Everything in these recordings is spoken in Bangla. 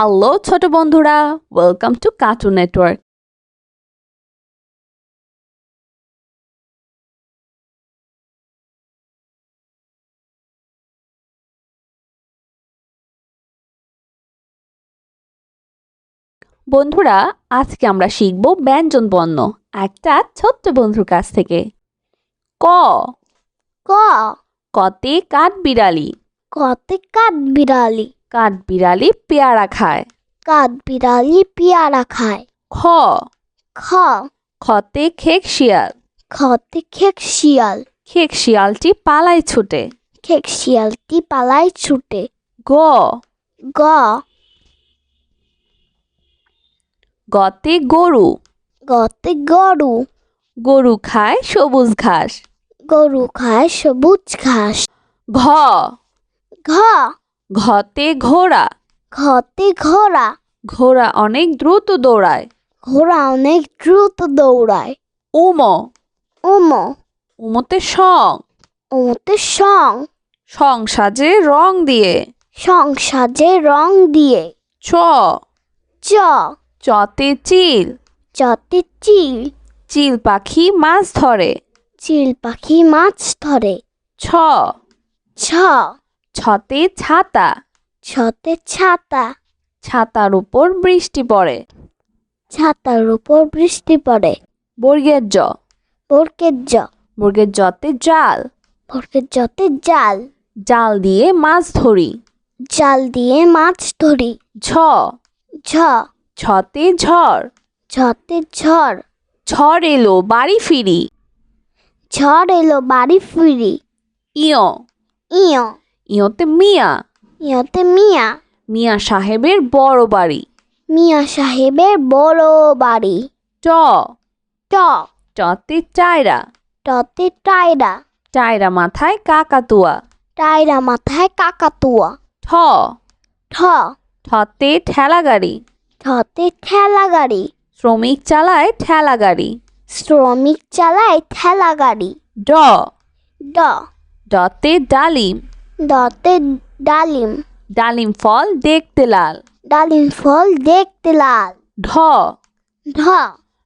হ্যালো ছোট বন্ধুরা। ওয়েলকাম টু কার্টুন নেটওয়ার্ক বন্ধুরা আজকে আমরা শিখব ব্যঞ্জন বর্ণ একটা ছোট্ট বন্ধুর কাছ থেকে। ক। ক। কতে কাঠ বিড়ালি। কতে কাঠ বিড়ালি। কাঠ বিড়ালি পেয়ারা খায়। কাঠ বিড়ালি পেয়ারা খায়। খ। খ। খতে খেক শিয়াল। খতে খেক শিয়াল। খেক শিয়ালটি পালায় ছুটে। খেক শিয়ালটি পালায় ছুটে। গ। গ। গতে গরু। গতে গরু। গরু খায় সবুজ ঘাস। গরু খায় সবুজ ঘাস। ঘ। ঘ। ঘতে ঘোড়া। ঘতে ঘোড়া। ঘোড়া অনেক দ্রুত দৌড়ায়। ঘোড়া অনেক দ্রুত দৌড়ায়। উম। উম। উমতে সং। ওতে সং। সং সাজে রং দিয়ে। সং সাজে রং দিয়ে। চ। চ। চতে চিল। চতে চিল। চিল পাখি মাছ ধরে। চিল পাখি মাছ ধরে। ছ। ছ। ছতে ছাতা। ছতে ছাতা। ছাতার উপর বৃষ্টি পড়ে। ছাতার উপর বৃষ্টি পড়ে। বর্গের জ। বরকের জ। বর্গের জতে জাল। বরকের জতে জাল। জাল দিয়ে মাছ ধরি। জাল দিয়ে মাছ ধরি। ঝ। ঝ। ছতে ঝড়। ঝতে ঝড়। ঝড় এলো বাড়ি ফিরি। ঝড় এলো বাড়ি ফিরি। ইয়। ইয়। ইয়তে মিয়া। ইয়তে মিয়া। মিয়া সাহেবের বড় বাড়ি। মিয়া সাহেবের বড় বাড়ি। ট। ট। টতে টায়রা টতে টায়রা টায়রা মাথায় কাকাতুয়া। টায়রা মাথায় কাকাতুয়া। ঠ। ঠ। ঠতে ঠেলা গাড়ি ঠতে ঠেলা গাড়ি শ্রমিক চালায় ঠেলা গাড়ি শ্রমিক চালায় ঠেলা গাড়ি ড। ড। ডতে ডালিম। দতে ডালিম। ডালিম ফল দেখতে লাল। ডালিম ফল দেখতে লাল। ঢ। ঢ।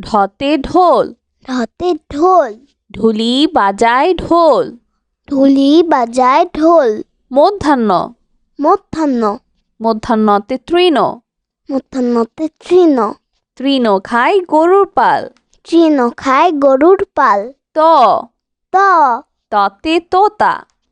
ঢতে ঢোল। ঢতে ঢোল। ঢুলি বাজায় ঢোল। ঢুলি বাজায় ঢোল। মধ্যাহ্ন। মধ্যাহ্ন। মধ্যাহ্নতে তৃণ। মধ্যাহ্নতে তৃণ। তৃণ খায় গরুর পাল। তৃণ খায় গরুর পাল। ত। ত। ততে তোতা।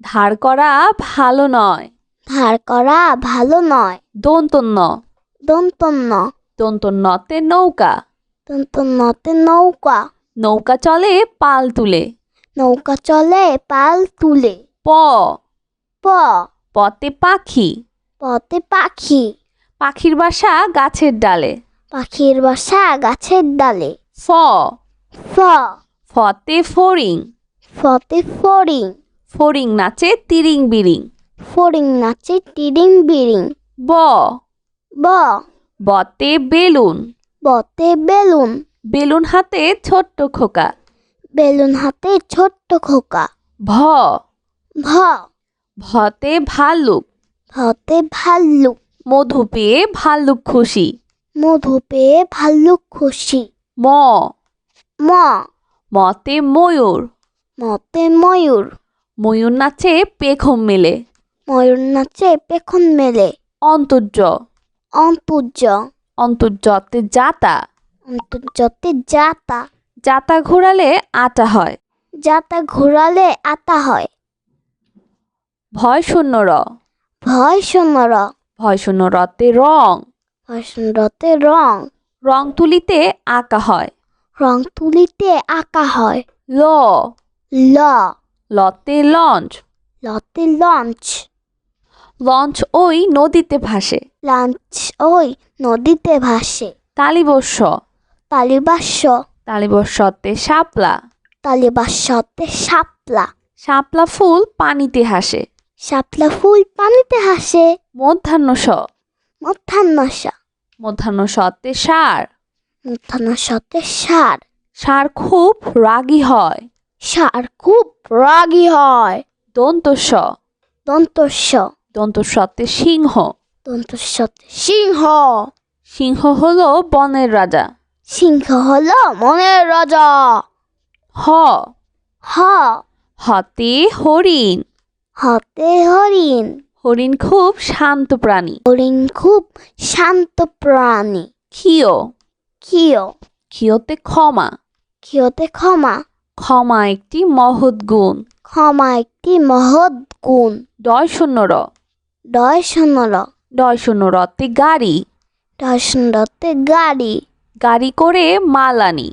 ধার করা ভালো নয়। ধার করা ভালো নয়। দন্তন্য। দন্তন্য। দন্তন্যতে নৌকা। দন্তন্যতে নৌকা। নৌকা চলে পাল তুলে। নৌকা চলে পাল তুলে। প। প। পতে পাখি। পতে পাখি। পাখির বাসা গাছের ডালে। পাখির বাসা গাছের ডালে। ফ। ফ। ফতে ফড়িং। ফতে ফড়িং। ফড়িং নাচে তিরিং বিরিং। ফড়িং নাচে টিডিং বিড়িং ব। ব। বতে বেলুন। বতে বেলুন। বেলুন হাতে ছোট্ট খোকা। বেলুন হাতে ছোট্ট খোকা। ভ। ভ। ভতে ভাল্লুক। ভতে ভাল্লুক। মধু পেয়ে ভাল্লুক খুশি। মধু পেয়ে ভাল্লুক খুশি। ম। ম। মতে ময়ূর। মতে ময়ূর। ময়ূর নাচে পেখম মেলে। ময়ূর নাচে পেখম মেলে। অন্তর্য। অন্তর্য। অন্তর্যতে জাতা অন্তর্যতে জাতা জাতা ঘোরালে আটা হয়। যাতা ঘোরালে আতা হয়। ভয় শূন্য র। ভয় শূন্য র। ভয় শূন্য রতে রং। ভয় শূন্য রতে রং। রং তুলিতে আঁকা হয়। রং তুলিতে আঁকা হয়। ল। ল। লতে লঞ্চ। লতে লঞ্চ। লঞ্চ ওই নদীতে ভাসে। লঞ্চ ওই নদীতে ভাসে। তালিবস্য। তালিবাস্য। তালিবস্যতে শাপলা। তালিবাস্যতে শাপলা। শাপলা ফুল পানিতে হাসে। শাপলা ফুল পানিতে হাসে। মধ্যাহ্ন স মধ্যাহ্নস মধ্যাহ্ন সতে সার। মধ্যাহ্নসতে সার। সার খুব রাগী হয়। সার খুব রাগী হয়। দন্তস্ব। দন্তস্য দন্তস্বতে সিংহ। দন্ত দন্তস্যতে সিংহ। সিংহ হলো বনের রাজা। সিংহ হলো মনের রাজা। হ। হ। হতে হরিণ। হাতে হরিণ। হরিণ খুব শান্ত প্রাণী। হরিণ খুব শান্ত প্রাণী। ক্ষিয়। কিয় ক্ষিয়তে ক্ষমা। কিয়তে ক্ষমা। ক্ষমা একটি মহৎ গুণ। ক্ষমা একটি মহৎ গুণ। ডয় শূন্য র। ডয় শূন্য র। ডয় শূন্য রতে গাড়ি। ডয় শূন্যতে গাড়ি। গাড়ি করে মাল আনি।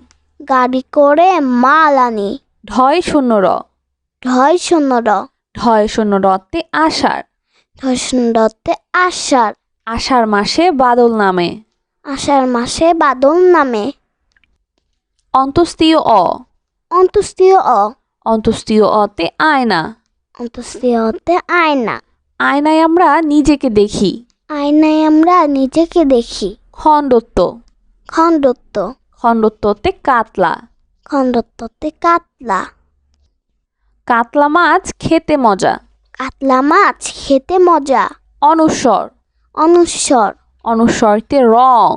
গাড়ি করে মাল আনি। ঢয় শূন্য র। ঢয় শূন্য র। ঢয় শূন্য রতে আষাঢ়। ঢয় শূন্যতে আষাঢ়। আষাঢ় মাসে বাদল নামে। আষাঢ় মাসে বাদল নামে। অন্তস্তীয় অ। অন্তস্তীয় অ অন্তস্তীয় অতে আয়না অন্তস্তীয়তে আয়না। আয়নায় আমরা নিজেকে দেখি। আয়নায় আমরা নিজেকে দেখি। খণ্ডত্ব। খণ্ডত্ব। খণ্ডত্বতে কাতলা। খণ্ডত্বতে কাতলা। কাতলা মাছ খেতে মজা। কাতলা মাছ খেতে মজা। অনুস্বর অনুস্বর অনুস্বরতে রং।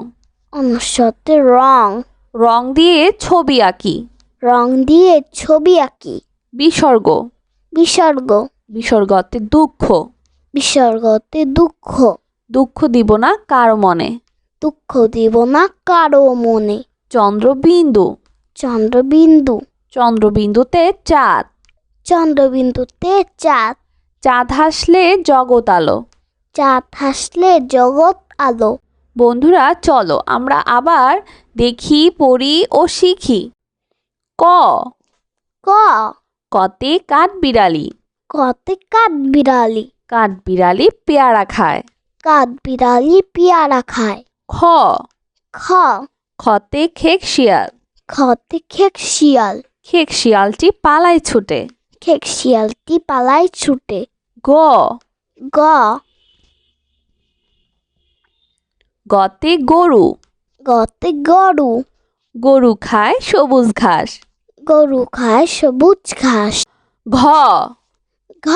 অনুস্বরতে রং। রং দিয়ে ছবি আঁকি। রং দিয়ে ছবি আঁকি। বিসর্গ। বিসর্গ। বিসর্গতে দুঃখ। বিসর্গতে দুঃখ। দুঃখ দিব না কারও মনে। দুঃখ দিব না কারও মনে। চন্দ্রবিন্দু। চন্দ্রবিন্দু। চন্দ্রবিন্দুতে চাঁদ। চন্দ্রবিন্দুতে চাঁদ। চাঁদ হাসলে জগৎ আলো। চাঁদ হাসলে জগৎ আলো। বন্ধুরা চলো আমরা আবার দেখি পড়ি ও শিখি। ক। ক। কতে কাঠ বিড়ালি। কতে কাঠ বিড়ালি। কাঠ বিড়ালি পেয়ারা খায়। কাঠ বিড়ালি পেয়ারা খায়। খ। খ। খতে খেক শিয়াল। খতে খেক শিয়াল। খেক শিয়ালটি পালায় ছুটে। খেক শিয়ালটি পালায় ছুটে। গ। গ। গতে গরু। গতে গরু। গরু খায় সবুজ ঘাস। গরু খায় সবুজ ঘাস। ঘ। ঘ।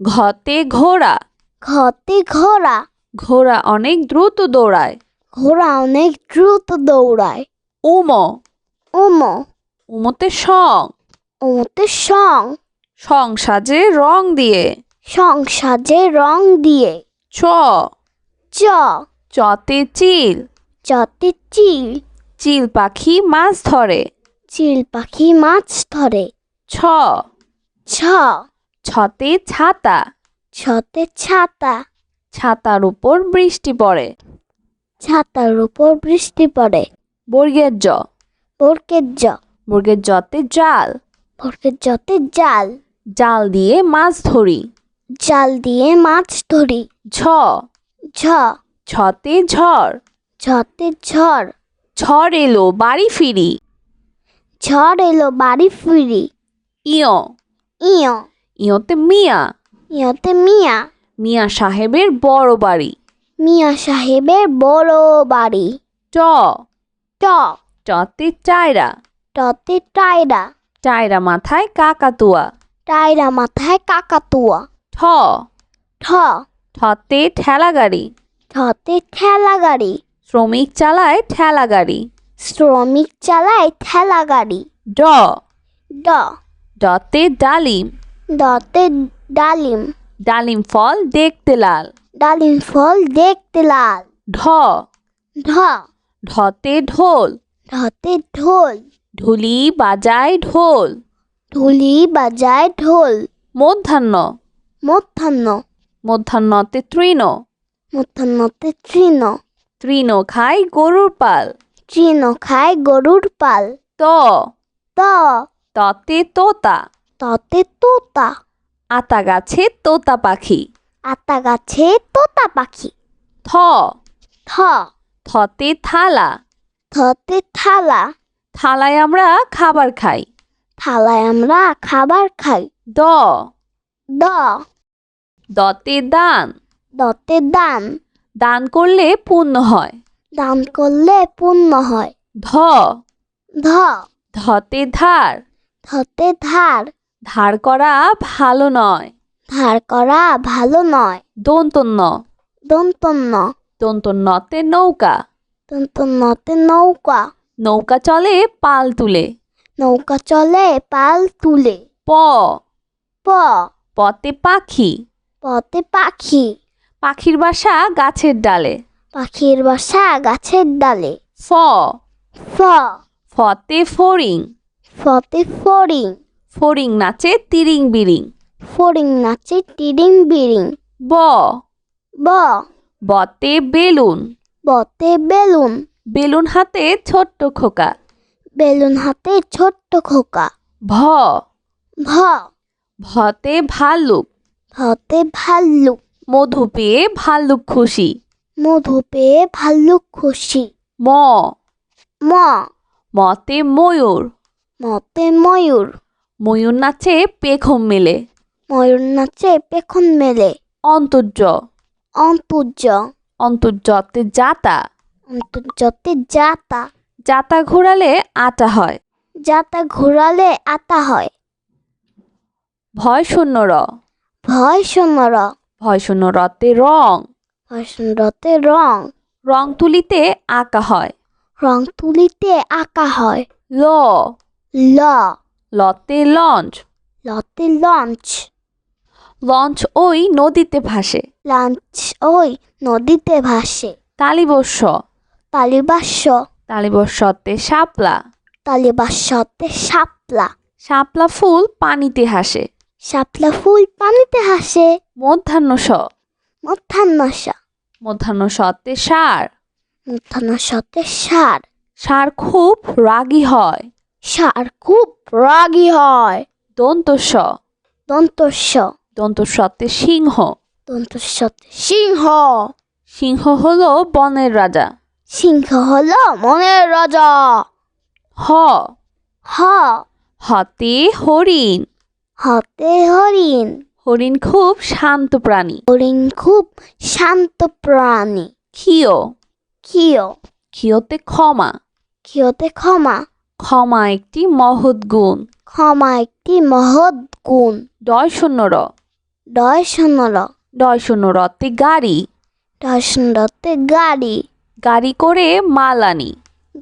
ঘতে ঘোড়া। ঘতে ঘোড়া। ঘোড়া অনেক দ্রুত দৌড়ায়। ঘোড়া অনেক দ্রুত দৌড়ায়। উম। উম। উমতে সং। ওতে সং। সং সাজে রং দিয়ে। সং সাজে রং দিয়ে। চ। চ। চতে চিল। চতে চিল। চিল পাখি মাছ ধরে। চিল পাখি মাছ ধরে। ছ। ছ। ছতে ছাতা। ছতে ছাতা। ছাতার উপর বৃষ্টি পড়ে। ছাতার উপর বৃষ্টি পড়ে। বর্গের জ। বরকের জ। বর্গের জতে জাল। বরকের জতে জাল। জাল দিয়ে মাছ ধরি। জাল দিয়ে মাছ ধরি। ঝ। ঝ। ছতে ঝড়। ঝতে ঝড়। ঝড় এলো বাড়ি ফিরি। ঝড় এলো বাড়ি ফিরি। ইয়। ইয়। ইয়তে মিয়া। ইয়তে মিয়া। মিয়া সাহেবের বড় বাড়ি। মিয়া সাহেবের বড় বাড়ি। ট। ট। টতে টায়রা। টতে টায়রা। টায়রা মাথায় কাকাতুয়া। টায়রা মাথায় কাকাতুয়া। ঠ। ঠ। ঠতে ঠেলা গাড়ি ঠতে ঠেলা গাড়ি শ্রমিক চালায় ঠেলা গাড়ি শ্রমিক চালায় ঠেলা গাড়ি। ড। ড। ডতে ডালিম। দতে ডালিম। ডালিম ফল দেখতে লাল। ডালিম ফল দেখতে লাল। ঢ। ঢ। ঢতে ঢোল। ঢতে ঢোল। ঢুলি বাজায় ঢোল। ঢুলি বাজায় ঢোল। মধ্যাহ্ন। মধ্যাহ্ন। মধ্যাহ্নতে তৃণ। মধ্যাহ্নতে তৃণ। তৃণ খায় গরুর পাল। তৃণ খায় গরুর পাল। ত। ত। ততে তোতা। ততে তোতা। আতা গাছে তোতা পাখি। আতা গাছে তোতা পাখি। থ। থ। থতে থালা। থতে থালা। থালায় আমরা খাবার খাই। থালায় আমরা খাবার খাই। দ। দ। দতে দান। দতে দান। দান করলে পূর্ণ হয়। দান করলে পুণ্য হয়। ধ। ধ। ধতে ধার। ধতে ধার। ধার করা ভালো নয়। ধার করা ভালো নয়। দন্তন্য। দন্তন্য। দন্তন্যতে নৌকা। দন্তন্যতে নৌকা। নৌকা চলে পাল তুলে। নৌকা চলে পাল তুলে। প। প। পতে পাখি। পতে পাখি। পাখির বাসা গাছের ডালে। পাখির বাসা গাছের ডালে। ফ। ফ। ফতে ফড়িং। ফতে ফড়িং। ফড়িং নাচে তিরিং বিরিং। ফড়িং নাচে টিডিং বিড়িং ব। ব। বতে বেলুন। বতে বেলুন। বেলুন হাতে ছোট্ট খোকা। বেলুন হাতে ছোট্ট খোকা। ভ। ভ। ভতে ভাল্লুক। ভতে ভাল্লুক। মধু পেয়ে ভাল্লুক খুশি। মধু পেয়ে ভাল্লুক খুশি। ম। ম। মতে ময়ূর। মতে ময়ূর। ময়ূর নাচে পেখম মেলে। ময়ূর নাচে পেখম মেলে। অন্তর্য। অন্তর্য। অন্তর্যতে জাতা অন্তর্যতে জাতা জাতা ঘোরালে আটা হয়। যাতা ঘোরালে আতা হয়। ভয় শূন্য র। ভয় শূন্য র। ভয় শূন্য রতে রং। শূন্যতে রং। রং তুলিতে আঁকা হয়। রং তুলিতে আঁকা হয়। ল। ল। লতে লঞ্চ। লতে লঞ্চ। লঞ্চ ওই নদীতে ভাসে। লঞ্চ ওই নদীতে ভাসে। তালিবস্য। তালিবাস্য। তালিবস্যতে শাপলা। তালিবাস্যতে শাপলা। শাপলা ফুল পানিতে হাসে। শাপলা ফুল পানিতে হাসে। মধ্যাহ্ন স মধ্যাহ্নস মধ্যাহ্ন সতে সার। মধ্যাহ্নসতে সার। সার খুব রাগী হয়। সার খুব রাগী হয়। দন্তস্ব। দন্তস্য দন্তস্বতে সিংহ। দন্তস্যতে সিংহ। সিংহ হলো বনের রাজা। সিংহ হলো মনের রাজা। হ। হ। হতে হরিণ। হতে হরিণ। হরিণ খুব শান্ত প্রাণী। হরিণ খুব শান্ত প্রাণী। ক্ষিয়। ক্ষিয়। ক্ষিয়তে ক্ষমা। ক্ষিয়তে ক্ষমা। ক্ষমা একটি মহৎ গুণ। ক্ষমা একটি মহৎ গুণ। ডয় শূন্য র ডয় শূন্যর ডয় শূন্য রতে গাড়ি। ডয় শূন্যতে গাড়ি। গাড়ি করে মাল আনি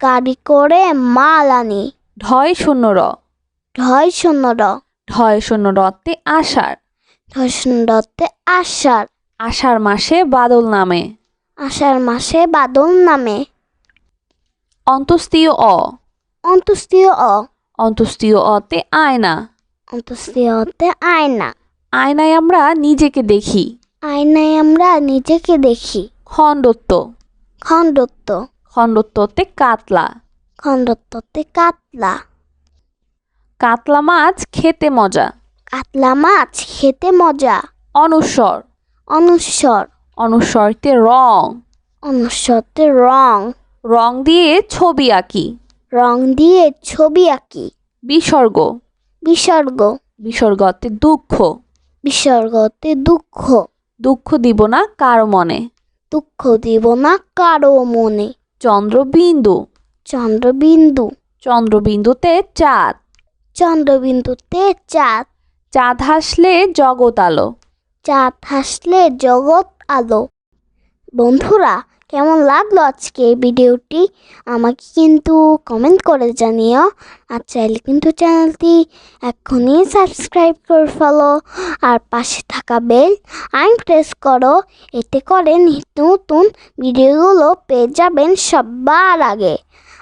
গাড়ি করে মাল আনি ঢয় শূন্য র ঢয় শূন্যর ঢয় শূন্য রতে আষাঢ় ঢয় আষাঢ়। আষাঢ় মাসে বাদল নামে। আষাঢ় মাসে বাদল নামে। অন্তস্তীয় অ। অন্তস্তীয় অ। অন্তস্তীয় অতে আয়না। অন্তস্তীয়তে আয়না। আয়নায় আমরা নিজেকে দেখি। আয়নায় আমরা নিজেকে দেখি। খণ্ডত্ব। খণ্ডত্ব। খণ্ডত্বতে কাতলা। খণ্ডত্বতে কাতলা। কাতলা মাছ খেতে মজা। কাতলা মাছ খেতে মজা। অনুস্বর। অনুস্বর। অনুস্বরতে রং। অনুস্বরতে রং। রং দিয়ে ছবি আঁকি। রং দিয়ে ছবি আঁকি। বিসর্গ। বিসর্গ। বিসর্গতে দুঃখ। বিসর্গতে দুঃখ। দুঃখ দিব না কারও মনে। দুঃখ দিব না কারও মনে। চন্দ্রবিন্দু। চন্দ্রবিন্দু। চন্দ্রবিন্দুতে চাঁদ। চন্দ্রবিন্দুতে চাঁদ। চাঁদ হাসলে জগৎ আলো। চাঁদ হাসলে জগৎ আলো। বন্ধুরা, কেমন লাগল আজকে এই ভিডিওটি? আমাকে কিন্তু কমেন্ট করে জানিও। আর চাইলে কিন্তু চ্যানেলটি এখনই সাবস্ক্রাইব করে ফেলো। আর পাশে থাকা বেল আইন প্রেস করো। এতে করে নিত্য নতুন ভিডিওগুলো পেয়ে যাবেন সবার আগে।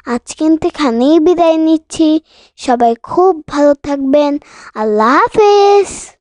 আজ কিন্তু এখানেই বিদায় নিচ্ছি। সবাই খুব ভালো থাকবেন। আল্লাহ হাফেজ।